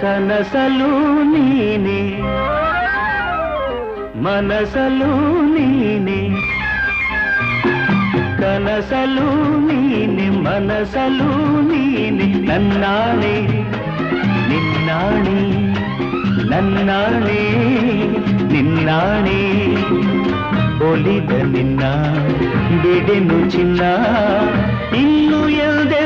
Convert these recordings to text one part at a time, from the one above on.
ಕನಸಲು ನೀನೆ ಮನಸಲು ನೀನೆ ಕನಸಲು ನೀನೆ ಮನಸಲು ನೀನೆ ನನ್ನಾಣೆ ನಿನ್ನಾಣೆ ನನ್ನಾಣೆ ನಿನ್ನಾಣೆ ಒಲಿದ ನಿನ್ನ ಬಿಡೆನು ಚಿನ್ನ ಇನ್ನು ಎಲ್ದೆಲ್ದಿಗೂ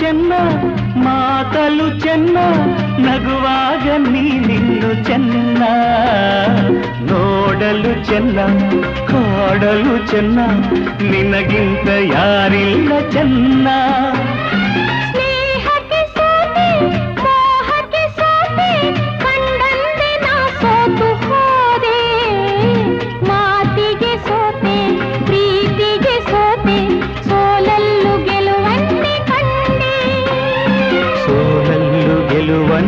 ಮೌನವು ಚೆನ್ನ ಮಾತಲು ಚೆನ್ನ ನಗುವಾಗ ನೀನಿನ್ನು ಚೆನ್ನ ನೋಡಲು ಚೆನ್ನ ಕಾಡಲು ಚೆನ್ನ ನಿನಗಿಂತ ಯಾರಿಲ್ಲ ಚೆನ್ನ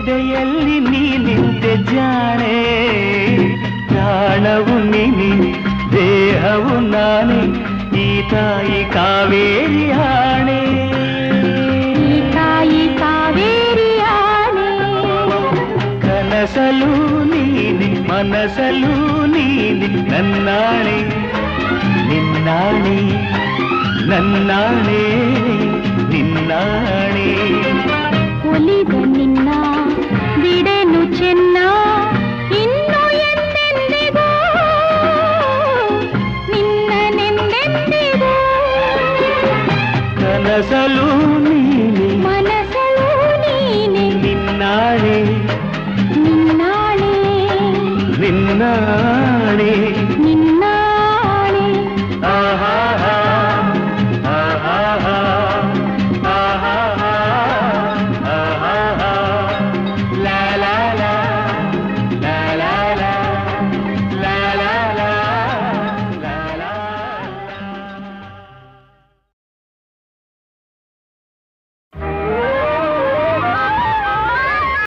ಎದೆಯಲ್ಲಿ ನಿಂತೆ ಜಾಣೆ. ಪ್ರಾಣವು ನೀನಿ ದೇಹವು ನಾನೇ ಈ ತಾಯಿ ಕಾವೇರಿ ಆಣೆ. ಈ ತಾಯಿ ಕಾವೇರಿ ಆಣೆ. ಕನಸಲು ನೀನಿ ಮನಸಲು ನೀನಿ ನನ್ನಾಣೆ ನಿನ್ನಾಣೆ ನನ್ನಾಣೆ ನಿನ್ನಾಣೆ. ಸಲು